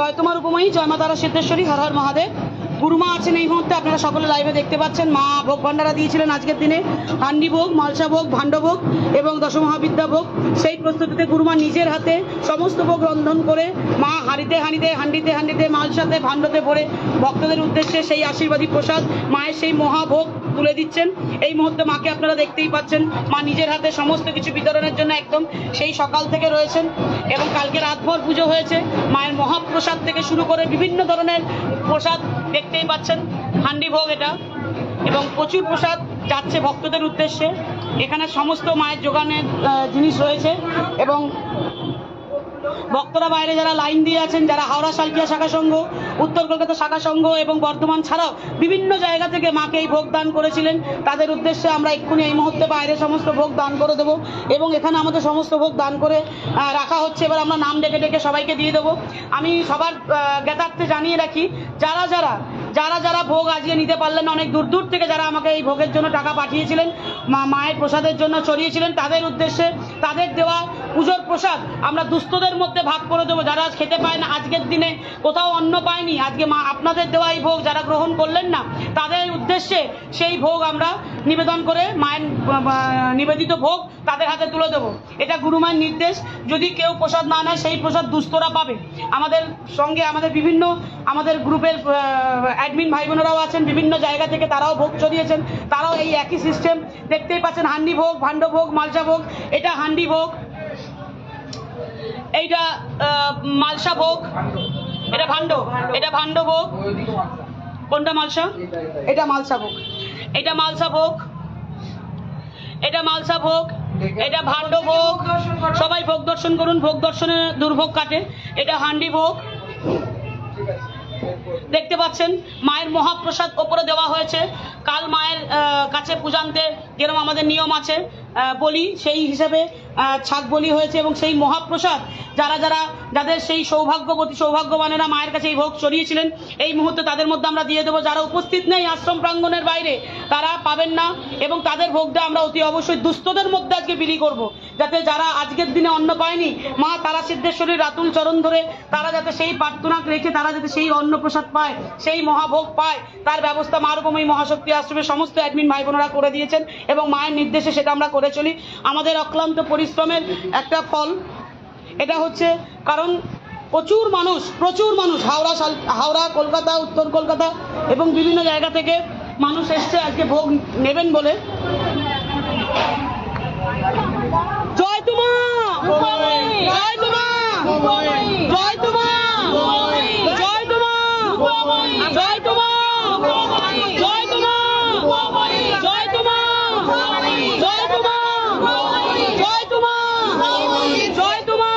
জয় তোমার উপময়ী জয় মাতারা সিদ্ধেশ্বরী হর হর মহাদেব। গুরুমা আছেন এই মুহূর্তে, আপনারা সকলে লাইভে দেখতে পাচ্ছেন। মা ভোগ ভান্ডারা দিয়েছিলেন আজকের দিনে। হান্ডি ভোগ, মালসা ভোগ ভোগ এবং দশমহাবিদ্যা ভোগ। সেই প্রস্তুতিতে গুরুমা নিজের হাতে সমস্ত ভোগ রন্ধন করে মা হাঁড়িতে হাঁড়িতে, হান্ডিতে হান্ডিতে, মালসাতে, ভাণ্ডতে ভরে ভক্তদের উদ্দেশ্যে সেই আশীর্বাদী প্রসাদ, মায়ের সেই মহাভোগ তুলে দিচ্ছেন। এই মুহূর্তে মাকে আপনারা দেখতেই পাচ্ছেন, মা নিজের হাতে সমস্ত কিছু বিতরণের জন্য একদম সেই সকাল থেকে রয়েছেন এবং কালকে রাতভর পুজো হয়েছে। মায়ের মহাপ্রসাদ থেকে শুরু করে বিভিন্ন ধরনের প্রসাদ দেখতেই পাচ্ছেন, হান্ডি ভোগ এটা। এবং প্রচুর প্রসাদ যাচ্ছে ভক্তদের উদ্দেশ্যে। এখানে সমস্ত মায়ের যোগানের জিনিস রয়েছে। এবং ভক্তরা বাইরে যারা লাইন দিয়ে আছেন, যারা হাওড়া সালকিয়া শাখা সংঘ, উত্তর কলকাতা শাখা সংঘ এবং বর্ধমান ছাড়াও বিভিন্ন জায়গা থেকে মাকে এই ভোগ দান করেছিলেন। তাদের উদ্দেশ্যে আমরা এক্ষুনি এই মুহূর্তে বাইরে সমস্ত ভোগ দান করে দেবো এবং এখানে আমাদের সমস্ত ভোগ দান করে রাখা হচ্ছে। এবার আমরা নাম ডেকে ডেকে সবাইকে দিয়ে দেবো। আমি সবার জ্ঞাতার্থে জানিয়ে রাখি, যারা যারা যারা যারা ভোগ আজকে নিতে পারলেন অনেক দূর দূর থেকে যারা আমাকে এই ভোগের জন্য টাকা পাঠিয়েছিলেন, মা, মায়ের প্রসাদের জন্য চড়িয়েছিলেন তাদের উদ্দেশ্যে তাদের দেওয়া পুজোর প্রসাদ আমরা দুস্থদের মধ্যে ভাগ করে দেবো। যারা আজ খেতে পায় না, আজকের দিনে কোথাও অন্ন পায়নি, আজকে মা আপনাদের দেওয়া এই ভোগ যারা গ্রহণ করলেন না, তাদের উদ্দেশ্যে সেই ভোগ আমরা নিবেদন করে মায়ের নিবেদিত ভোগ তাদের হাতে তুলে দেবো। এটা গুরুমায়ের নির্দেশ। যদি কেউ প্রসাদ না নেয়, সেই প্রসাদ দুস্থরা পাবে। আমাদের সঙ্গে আমাদের বিভিন্ন, আমাদের গ্রুপের অ্যাডমিন ভাই বোনেরাও আছেন, বিভিন্ন জায়গা থেকে তারাও ভোগ চড়িয়েছেন তারাও এই একই সিস্টেম দেখতেই পাচ্ছেন, হান্ডি ভোগ ভাণ্ড ভোগ, মালসা ভোগ, এটা হান্ডি ভোগ। এইটা মালসা ভোগ। এটা ভাণ্ড এটা ভাণ্ড ভোগ। কোনটা মালসা? এটা মালসা ভোগ। এটা মালসা ভোগ। এটা মালসা ভোগ, এটা ভাণ্ড ভোগ। সবাই ভোগ দর্শন করুন, ভোগ দর্শনে দুর্ভোগ কাটে। এটা হান্ডি ভোগ। দেখতে পাচ্ছেন, মায়ের মহাপ্রসাদ ওপরে দেওয়া হয়েছে। কাল মায়ের কাছে পূজান্তে যেরকম আমাদের নিয়ম আছে বলি সেই হিসেবে ছাগ বলি হয়েছে এবং সেই মহাপ্রসাদ যারা যারা যাদের সেই সৌভাগ্যবতী সৌভাগ্যবানেরা মায়ের কাছে এই ভোগ চড়িয়েছিলেন, এই মুহূর্তে তাদের মধ্যে আমরা দিয়ে দেবো। যারা উপস্থিত নেই আশ্রম প্রাঙ্গণের বাইরে, তারা পাবেন না এবং তাদের ভোগটা আমরা অতি অবশ্যই দুস্থদের মধ্যে আজকে বিলি করব। যাতে যারা আজকের দিনে অন্ন পায়নি, মা তারা সিদ্ধেশ্বরীর রাতুল চরণ ধরে তারা যাতে সেই প্রার্থনা রেখে তারা যাতে সেই অন্নপ্রসাদ পায়, সেই মহাভোগ পায়, তার ব্যবস্থা মা রূপময়ী মহাশক্তি আশ্রমের সমস্ত অ্যাডমিন ভাই বোনেরা করে দিয়েছেন এবং মায়ের নির্দেশে সেটা আমরা করে চলি। আমাদের অক্লান্ত পরিশ্রমের একটা ফল। এটা হচ্ছে কারণ প্রচুর মানুষ প্রচুর মানুষ হাওড়া সাল- হাওড়া কলকাতা উত্তর কলকাতা এবং বিভিন্ন জায়গা থেকে মানুষ এসছে আজকে ভোগ নেবেন বলে। জয় তোমা! জয় তোমা জয় তোমা জয় তোমা জয় তোমা জয় তোমা জয় তোমা জয় তোমা জয় তোমা জয় তোমা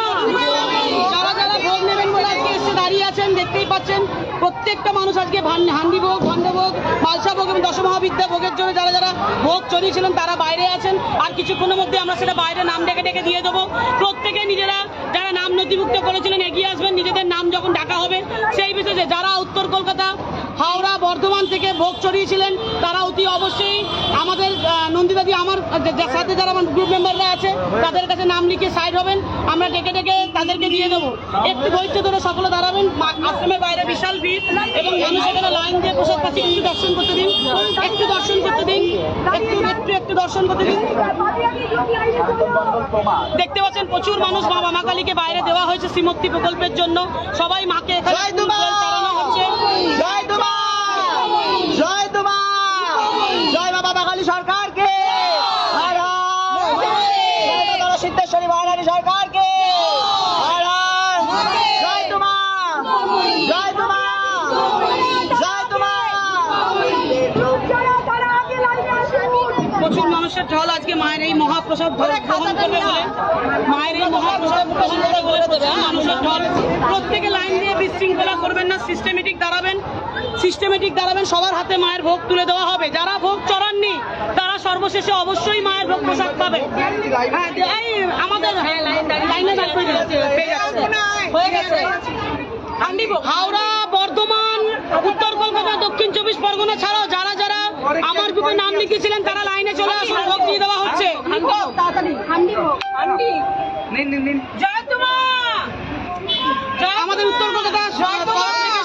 যারা যারা ভোগ নেবেন বলে আজকে এসে দাঁড়িয়ে আছেন দেখতেই পাচ্ছেন। প্রত্যেকটা মানুষ আজকে হান্ডি ভোগ ভণ্ডভোগ ভোগ মালসা ভোগ এবং দশমহাবিদ্যা ভোগের জন্য যারা যারা ভোগ চড়িয়েছিলেন, তারা বাইরে আছেন। আর কিছুক্ষণের মধ্যে আমরা সেটা বাইরে নাম ডেকে ডেকে দিয়ে দেবো। প্রত্যেকে নিজেরা যারা নাম নথিভুক্ত করেছিলেন, এগিয়ে আসবেন। নিজেদের নাম যখন ডাকা হবে, সেই বিষয়ে যারা উত্তর কলকাতা হাওড়া বর্ধমান থেকে ভোগ চড়িয়েছিলেন তারা অতি অবশ্যই আমাদের নন্দিতাদি আমার সাথে যারা আমার গ্রুপ মেম্বাররা আছে তাদের কাছে নাম লিখে সাইড হবেন। আমরা ডেকে ডেকে তাদেরকে দিয়ে দেবো। একটু ধৈর্য ধরে সকলে দাঁড়াবেন। মা- আশ্রমের বাইরে বিশাল ভিড় এবং মানুষ এখানে লাইন দিয়ে প্রসাদ পাচ্ছি। একটু দর্শন করতে দিন। একটু দর্শন করতে দিন। একটু একটু একটু দর্শন করতে দিন। দেখতে পাচ্ছেন প্রচুর মানুষ মা মামা কালীকে বাইরে দেওয়া হয়েছে শ্রীমূর্তি প্রকল্পের জন্য। সবাই মাকে এখানে হচ্ছে। জয় দুবাই ঢল আজকে মায়ের এই মহাপ্রসাদ গ্রহণ করবে বলে। মায়ের এই মহাপ্রসাদ গ্রহণ করবে বলে মানুষের ঢল প্রত্যেকে লাইন দিয়ে বিশৃঙ্খলা করবেন না সিস্টেমেটিক দাঁড়াবেন। সিস্টেমেটিক দাঁড়াবেন সবার হাতে মায়ের ভোগ তুলে দেওয়া হবে। যারা ভোগ চড়াননি তারা সর্বশেষে অবশ্যই মায়ের ভোগ প্রসাদ পাবে। হ্যাঁ, এই আমাদের লাইনে। হয়ে গেছে। হাওড়া বর্ধমান উত্তর কলকাতা দক্ষিণ চব্বিশ পরগনা ছাড়াও যারা আমার গ্রুপে নাম লিখেছিলেন তারা লাইনে চলে আসুন ভোগ দিয়ে দেওয়া হচ্ছে। আমাদের উত্তর কলকাতা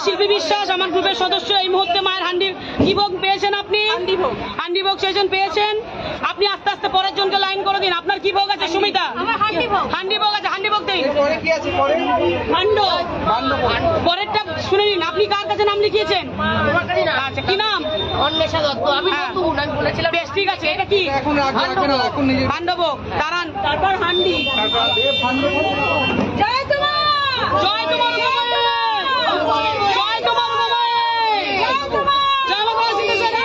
শিল্পী বিশ্বাস আমার গ্রুপের সদস্য এই মুহূর্তে মায়ের হান্ডি কি ভোগ পেয়েছেন আপনি? হান্ডি ভোগ সেজন পেয়েছেন। আপনি আস্তে আস্তে পরের জনকে লাইন করে দিন। আপনার কি ভোগ আছে সুমিতা? আমার হান্ডি ভোগ। আছে হান্ডি ভোগ দিন। পরে কি আছে পরে? ভান্ড। বান্ডবো পরেরটা শুনে নিন। আপনি কার কাছে নাম লিখিয়েছেন? আচ্ছা কি নাম? অন্বেষা দত্ত। আমি হ্যাঁ। নতুন আমি বলেছিলাম। বেশ ঠিক আছে। এটা কি? দাঁড়ান। তারপর হান্ডি জয় তোমার জয় তোমার বাবাই! জয় তোমার বাবাই! জয় মা তারা সিদ্ধেশ্বরী!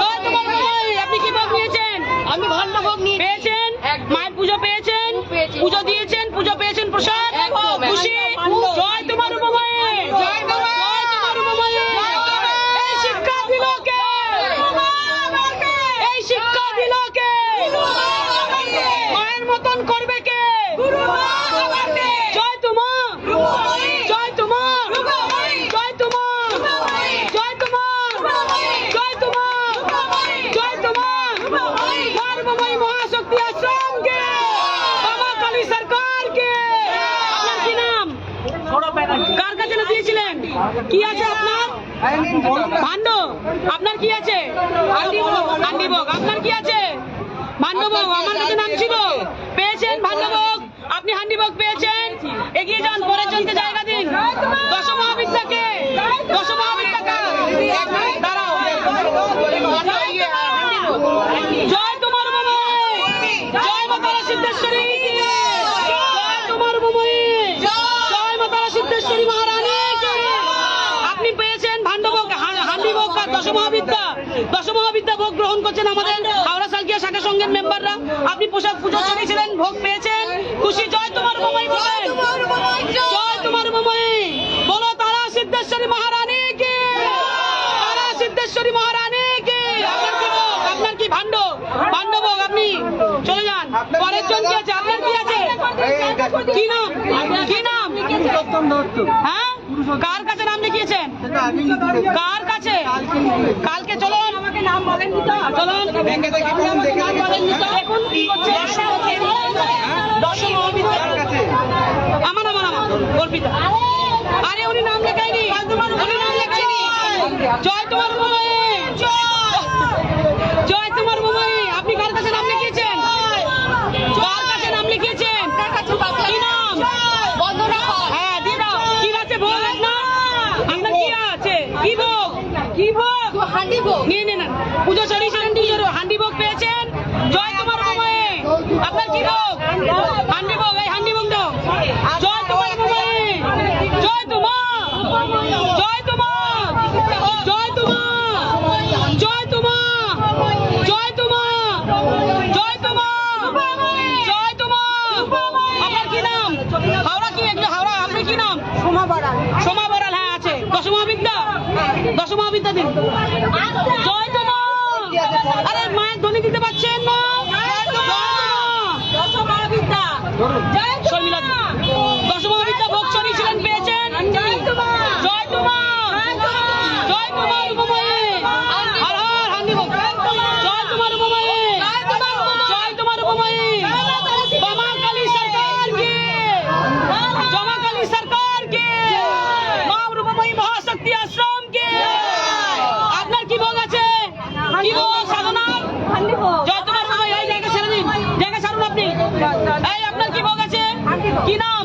জয় তোমার বাবাই! আপনি কি ভোগ নিয়েছেন আমি ভান্ড ভোগ নিয়ে পেয়েছেন একদম। মায়ের পুজো পেয়েছেন পেয়েছি। পুজো দিয়েছেন পুজো পেয়েছেন প্রসাদ একদম, খুশি একদম। জয় তোমার বাবাই! জয় তোমার বাবাই! এই শিক্ষা দিল কে এই শিক্ষা দিল কে মায়ের মতন করবে কে জয় তোমা জয় তোমা জয় তোমা জয় তোমা জয় তোমা জয় তোমা বাবাই মহাশক্তি আশ্রম বাবা কালী সরকার কে আপনার কি নাম? কার কাছে দিয়েছিলেন? কি আছে আপনার? ভান্ড আপনার কি আছে? আন্ডিভোগ আপনার কি আছে? ভান্ডভোগ আমার কাছে নাম ছিল। পেয়েছেন ভান্ডভোগ আপনি হান্ডিভোগ পেয়েছেন? এগিয়ে যান পরের জনকে জায়গা দিন। দশ মহাবিদ্যাকে দশ মহাবিদ্যাকে দাঁড়াও। জয় তোমার বাবাই জয় মা তারা সিদ্ধেশ্বরী জয় তোমার বাবাই জয় মা তারা সিদ্ধেশ্বরী মহারানী কি। আপনি পেয়েছেন ভান্ডভোগ হান্ডিভোগ আর দশ মহাবিদ্যা দশ মহাবিদ্যা ভোগ গ্রহণ করছেন আমাদের হাওড়া সালকিয়া শাখা সংঘের মেম্বাররা। আপনি পোশাক পুজো চলেছিলেন ভোগ পেয়েছেন। খুশি, জয় তোমার বাবাই বলেন জয় তোমার বাবাই বলো তারা সিদ্ধেশ্বরী মহারানী কি তারা সিদ্ধেশ্বরী মহারানী কি আপনার কি ভোগ? আপনার কি ভান্ড ভান্ড ভোগ আপনি চলে যান পরের জন কি আছে আপনার কি আছে কি নাম? কি নাম? হ্যাঁ? কার কাছে নাম লিখিয়েছেন? কার কাছে? কালকে চলুন। নাম বলেন চলুন। দেখুন কি করছে। দশম আমার আমার আমার। অর্পিতা। আরে, উনি নাম লেখায়নি। উনি নাম লেখায়নি। জয় তোমার বাবাই জয় তোমার বাবাই আপনি কার কাছে নাম লিখিয়েছেন কার কাছে নাম লিখিয়েছেন কি নাম বন্দনা পাল হ্যাঁ দিয়ে দাও কি আছে ভোগ আপনার আপনার কি আছে কি ভোগ কি ভোগ ভোগ নিয়ে নিন। পুজো চড়িয়েছিলেন পুজোর হান্ডি ভোগ পেয়েছেন। জয় তোমার বাবাই আপনার কি ভোগ? হান্ডি ভোগ এই হান্ডি ভোগ দাও। জয় তোমার জয় তোমা জয় তোমা জয় তোমা জয় তোমা জয় তোমা জয় তোমা জয় তোমা আপনার কি নাম? হাওড়া কি? একটু হাওড়া আপনার কি নাম? সোমা বড়াল হ্যাঁ আছে। দশমহাবিদ্যা? দশমহাবিদ্যা দিন জয় তোমা আরে মায়ের ধ্বনি দিতে পারছেন না দশমহাবিদ্যা শর্মিলা দি। দশমহাবিদ্যা ভোগ চড়িয়েছিলেন পেয়েছেন জয় তোমা জয় তোমা জয় তোমার উপময়ে হর হর হান্ডি ভোগ জয় তোমার উপময়ে জয় তোমার উপময়ে বামা কালী সরকার কি জমা কালী সরকার কি মা রূপময়ী মহাশক্তি আশ্রম কি আপনার কি ভোগ আছে কি ভোগ সাধনার জয় তোমার বাবা এই জায়গা ছেড়ে দিন জায়গা ছাড়ুন আপনি এই আপনার কি ভোগ আছে কি নাম?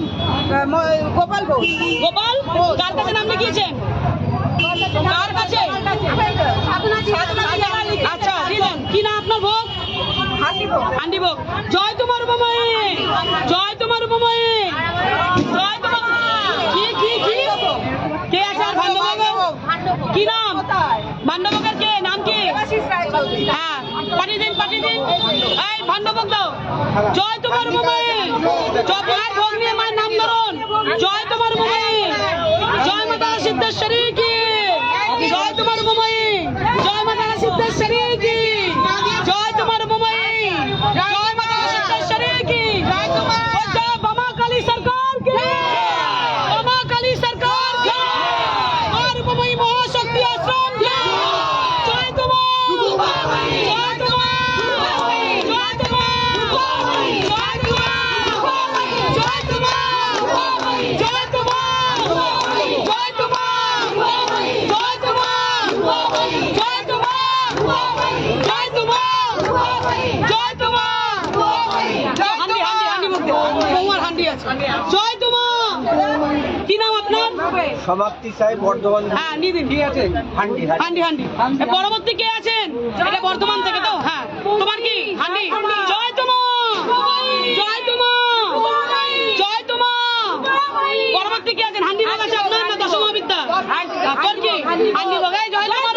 গোপাল গোপাল? কার কাছে নাম লিখিয়েছেন? কার কাছে? আচ্ছা কি নাম আপনার ভোগ? হান্ডি ভোগ। জয় তোমার বাবাই জয় তোমার বাবাই জয় তোমার কি কি কি? কে আছে আর ভান্ডভোগ কি নাম? ভান্ডভোগের কে? নাম কি? হ্যাঁ পাঠিয়ে দিন পাঠিয়ে দিন। এই ভান্ডভোগ দাও। জয় তোমার বাবাই জয় মায়ের ভোগ নিয়ে মায়ের নাম ধরুন। জয় তোমার বাবাই জয় মাতা সিদ্ধেশ্বরী কি জয় তোমার বাবাই জয় মাতা সিদ্ধেশ্বরী কি জয় তোমার বাবাই জয় মাতা সিদ্ধেশ্বরী কি জয় তোমার জয় বামা কালী সরকার কি বামা কালী সরকার কি আর বাবাই মহাশক্তি আশ্রম কি জয় তোমার জয় তোমার জয় তোমার জয় তোমার জয় তোমার জয় তোমার সমাপ্তি সাহেব বর্ধমান হ্যাঁ নিয়ে দিন। কি আছে? হান্ডি হান্ডি। হান্ডি পরবর্তী কে আছেন? এটা বর্ধমান থেকে তো? হ্যাঁ। তোমার কি? হান্ডি। জয় তোমা! জয় তোমা! জয় তোমা! পরবর্তী কে আছেন? হান্ডি ভোগ আছে আপনার না দশম বিদ্যা কি? হান্ডি ভোগ জয় তোমার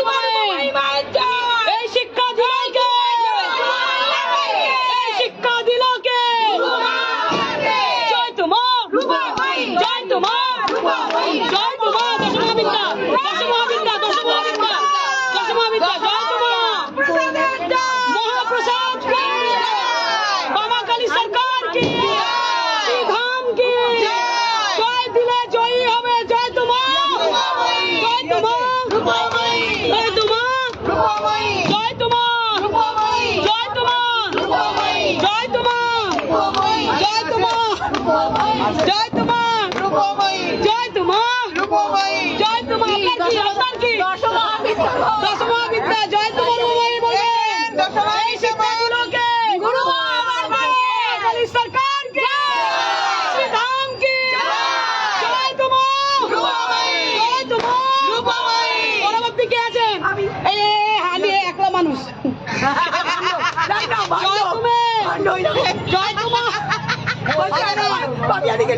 জয়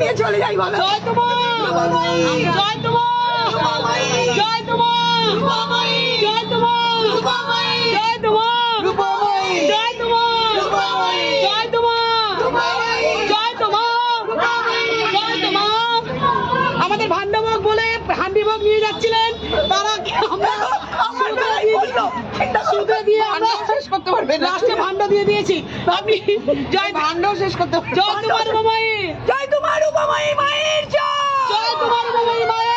নিয়ে চলে যাই বলো জয় তোমা জয় তোমা জয় জয় তোমা জয় তোমা জয় তোমা জয় তোমা জয় তোমা আমাদের ভান্ডভোগ বলে হান্ডিভোগ নিয়ে যাচ্ছিলেন তারা আমরা দিয়ে আমরা শেষ করতে পারবে লাস্টে ভান্ড দিয়ে দিয়েছি। আপনি জয় ভান্ডও শেষ করতে জয় তোমার বাবাই জয় তোমার উপমাই মায়ের জয়। জয় তোমার বাবাই মায়ের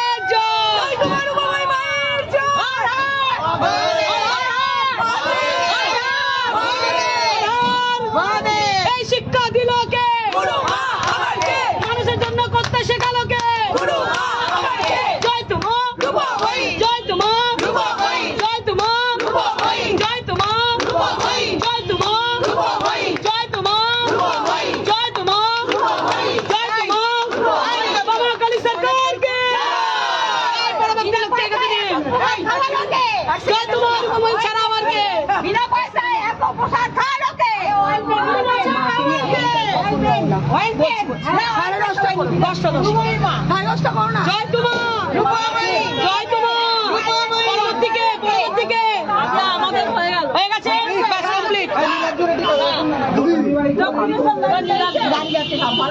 হ্যাঁ সাড়ে দশটায় দশটা দশটা। হ্যাঁ দশটা করো না। জয় তুমি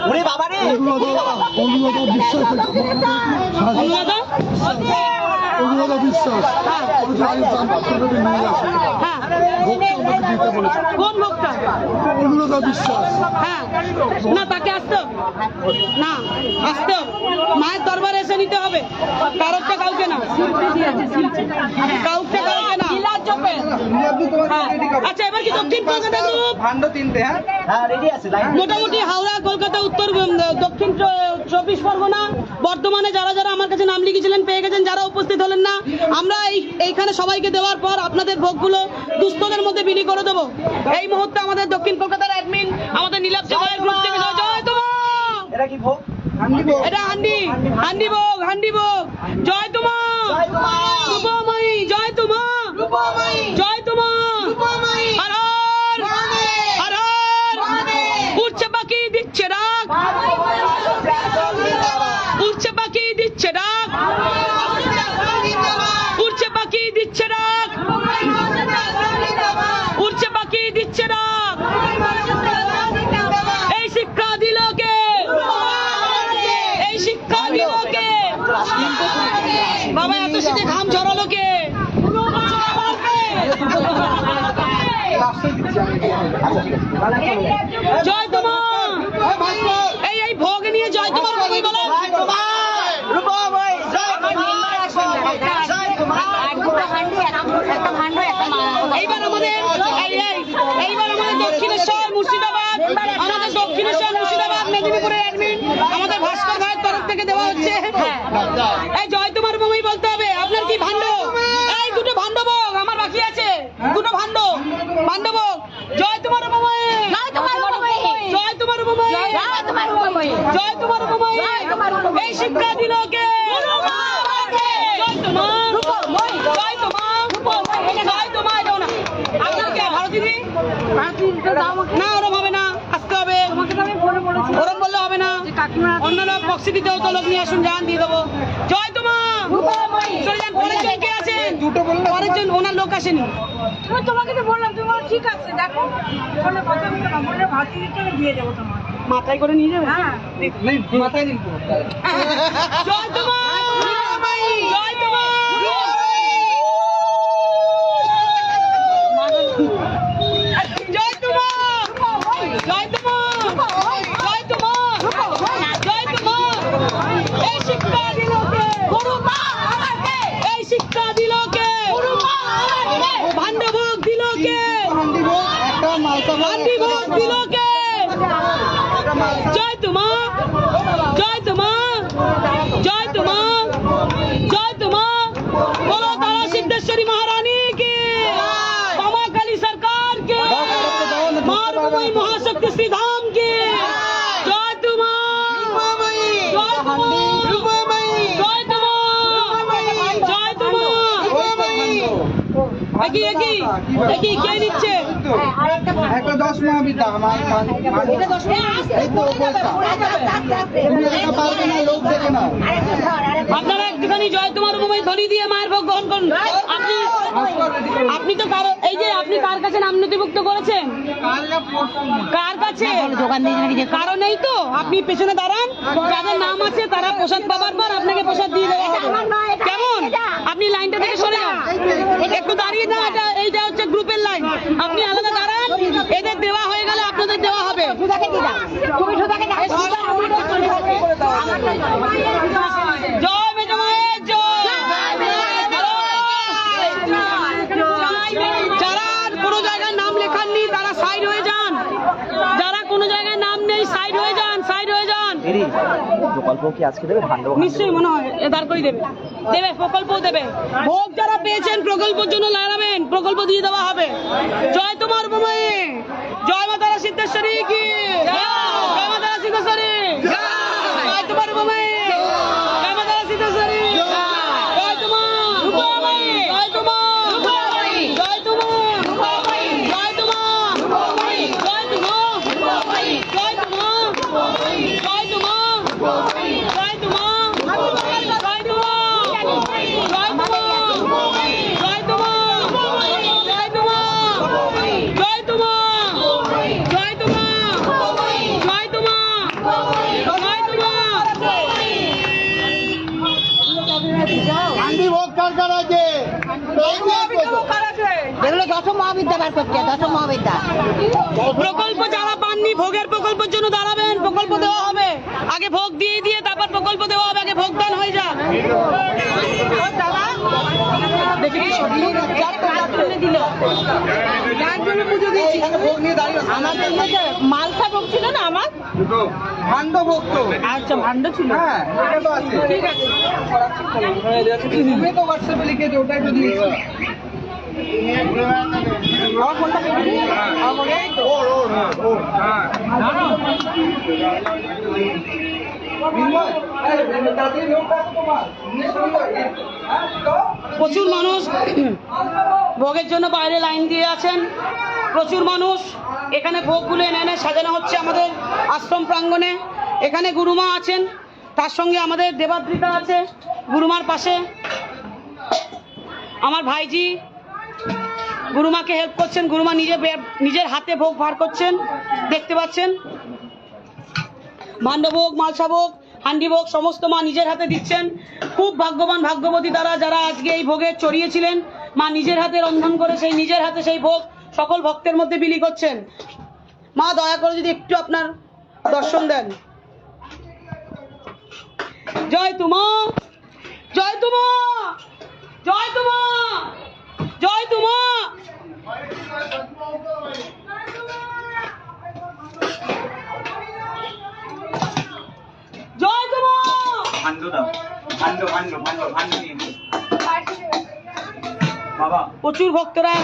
ওরে বাবা রে অনুরাধা বিশ্বাস অনুরাধা বিশ্বাস হ্যাঁ অনুরাধা বিশ্বাস হ্যাঁ না তাকে আসতো না আসতো মায়ের দরবারে এসে নিতে হবে কারোরটা কাউকে না কাউকে হ্যাঁ। আচ্ছা এবার কি দক্ষিণ কলকাতা গ্রুপ ভান্ড তিনটে হ্যাঁ? হ্যাঁ রেডি আছে লাইন মোটামুটি হাওড়া কলকাতা উত্তর দক্ষিণ চব্বিশ পরগনা। বর্তমানে যারা যারা আমার কাছে নাম লিখেছিলেন পেয়ে গেছেন যারা উপস্থিত হলেন না আমরা এই এইখানে সবাইকে দেওয়ার পর আপনাদের ভোগগুলো দুস্থদের মধ্যে বিলি করে দেবো। এই মুহূর্তে আমাদের দক্ষিণ কলকাতার অ্যাডমিন আমাদের নীলাভ জয় গ্রুপ থেকে জয় জয় এটা কি ভোগ? হান্ডি এটা হান্ডি হান্ডি ভোগ হান্ডি ভোগ। জয় তোমা! রূপময়ী জয় তোমা! 我们 জয় তোমা এই এই ভোগ নিয়ে জয় তোমার ভোগই বলো। এইবার আমাদের এই এই এইবার আমাদের দক্ষিণেশ্বর মুর্শিদাবাদ। আমাদের দক্ষিণেশ্বর মুর্শিদাবাদ মেদিনীপুরের অ্যাডমিন আমাদের ভাস্কর ভাইয়ের তরফ থেকে দেওয়া হচ্ছে। এই জয় না ওরম হবে না। আসতে হবে। ওরম বললে হবে না। অন্যরা বক্সি দিতে হতো লোক নিয়ে আসুন জান দিয়ে দেবো। জয় পরের জন কে আছেন পরের জন ওনার লোক আসেনি। তোমাকে তো বললাম তুমি ঠিক আছে দেখো। কথা দিয়ে দেবো তোমার মাথায় করে নিয়ে যাবে? হ্যাঁ। মাথায় জয় তোমার সর্বময় মহাশক্তি শ্রীধাম কে জয় আপনারা একটুখানি জয় তোমার উপময় ধরি দিয়ে মায়ের ভোগ গ্রহণ করুন। আপনি আপনি তো কারও এই যে আপনি কার কাছে নাম নথিভুক্ত করেছেন? কার কাছে? দোকান দিয়ে কারও নেই তো? আপনি পেছনে দাঁড়ান। যাদের নাম আছে তারা প্রসাদ পাবার পর আপনাকে প্রসাদ দিয়ে দেবে কেমন? আপনি লাইনটা থেকে সরে যান। একটু দাঁড়িয়ে না প্রকল্প কি আজকে দেবে? ভান্ড নিশ্চয়ই মনে হয় এদার করে দেবে? দেবে প্রকল্প দেবে। ভোগ যারা পেয়েছেন প্রকল্পের জন্য লাগাবেন প্রকল্প দিয়ে দেওয়া হবে। জয় তোমার বোমায়ে জয় মাতারা সিদ্ধেশ্বরী কি প্রকল্প যারা পাননি ভোগের প্রকল্পের জন্য দাঁড়াবেন। প্রকল্প দেওয়া হবে। আগে ভোগ দিয়ে দিয়ে তারপর প্রকল্প দেওয়া হবে আগে ভোগ দান হয়ে যাক। মালসা ভোগ ছিল না আমার? ভাণ্ড ভোগ তো। আচ্ছা ছিল। হ্যাঁ এটা তো আছে। ঠিক আছে। তো হোয়াটসঅ্যাপে লিখেছো ওটাই তো দিয়েছি। প্রচুর মানুষ ভোগের জন্য বাইরে লাইন দিয়ে আছেন। প্রচুর মানুষ এখানে ভোগগুলো এনে এনে সাজানো হচ্ছে আমাদের আশ্রম প্রাঙ্গণে। এখানে গুরুমা আছেন, তার সঙ্গে আমাদের দেবাদ্রিতা আছে গুরুমার পাশে। আমার ভাইজি গুরুমাকে হেল্প করছেন, গুরুমা নিজে নিজের হাতে ভোগ বার করছেন, দেখতে পাচ্ছেন? ভাণ্ডভোগ মালসাভোগ, হান্ডিভোগ, সমস্ত মা নিজের হাতে দিচ্ছেন। খুব ভাগ্যবান ভাগ্যবতী তারা যারা আজকে এই ভোগে চড়িয়েছিলেন, মা নিজের হাতে রন্ধন করে সেই নিজের হাতে সেই ভোগ সকল ভক্তের মধ্যে বিলি করছেন। মা, দয়া করে যদি একটু আপনার দর্শন দেন। জয় তুমা জয় তুমা। প্রচুর ভক্তরা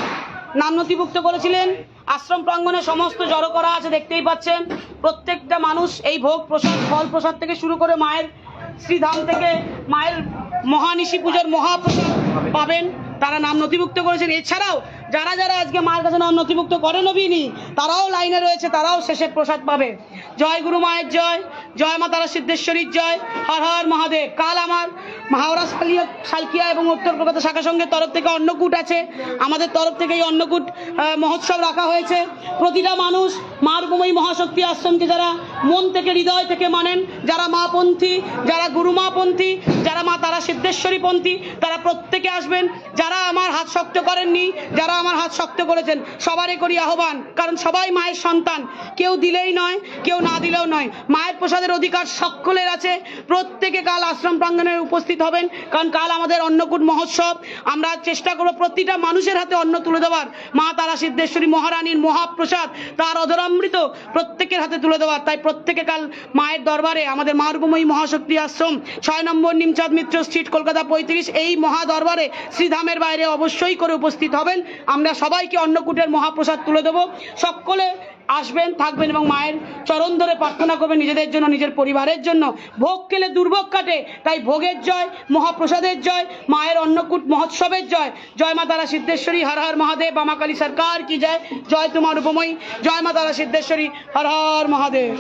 নাম নথিভুক্ত করেছিলেন। আশ্রম প্রাঙ্গণে সমস্ত জড়ো করা আছে, দেখতেই পাচ্ছেন। প্রত্যেকটা মানুষ এই ভোগ প্রসাদ, ফল প্রসাদ থেকে শুরু করে মায়ের শ্রীধাম থেকে মায়ের মহানিশি পুজোর মহাপ্রসাদ পাবেন। তারা নাম নথিভুক্ত করেছেন। এছাড়াও যারা যারা আজকে মায়ের কাছে নাম নথিভুক্ত করে নবীনি, তারাও লাইনে রয়েছে, তারাও শেষে প্রসাদ পাবে। জয় গুরু মায়ের জয় জয় মা তারা সিদ্ধেশ্বরীর জয়, হর হর মহাদেব। কাল আমার হাওড়া সালিয়া সালকিয়া এবং উত্তর কলকাতা শাখা সংঘের তরফ থেকে অন্নকূট আছে। আমাদের তরফ থেকে এই অন্নকূট মহোৎসব রাখা হয়েছে। প্রতিটা মানুষ মার উপময়ী মহাশক্তি আশ্রমকে যারা মন থেকে, হৃদয় থেকে মানেন, যারা মাপন্থী যারা গুরুমাপন্থী যারা মা তারা সিদ্ধেশ্বরী পন্থী, তারা প্রত্যেকে আসবেন। যারা আমার হাত শক্ত করেননি, যারা আমার হাত শক্ত করেছেন, সবারই করি আহ্বান, কারণ সবাই মায়ের সন্তান। কেউ দিলেই নয়, কেউ না দিলেও নয়। মায়ের প্রসাদের অধিকার সকলের আছে। প্রত্যেকে কাল আশ্রম প্রাঙ্গণে উপস্থিত হবেন, কারণ কাল আমাদের অন্নকূট মহোৎসব। আমরা চেষ্টা করব প্রতিটা মানুষের হাতে অন্ন তুলে দেওয়ার। মা তারা সিদ্ধেশ্বরী মহারানীর মহাপ্রসাদ, তার অধরামৃত প্রত্যেকের হাতে তুলে দেওয়ার। তাই প্রত্যেকে কাল মায়ের দরবারে আমাদের মারুপময়ী মহাশক্তি আশ্রম, ছয় নম্বর নিমচাঁদ মিত্র স্ট্রিট, কলকাতা পঁয়ত্রিশ, এই মহা দরবারে শ্রীধামের বাইরে অবশ্যই করে উপস্থিত হবেন। আমরা সবাইকে অন্নকূটের মহাপ্রসাদ তুলে দেবো। সকলে আসবেন, থাকবেন এবং মায়ের চরণ ধরে প্রার্থনা করবেন নিজেদের জন্য, নিজের পরিবারের জন্য। ভোগ খেলে দুর্ভোগ কাটে, তাই ভোগের জয়, মহাপ্রসাদের জয়, মায়ের অন্নকূট মহোৎসবের জয়। জয় মা তারা সিদ্ধেশ্বরী, হর হর মহাদেব, বামাকালী সরকার কি জয়? জয় তোমার উপময়ী। জয় মা তারা সিদ্ধেশ্বরী, হর হর মহাদেব।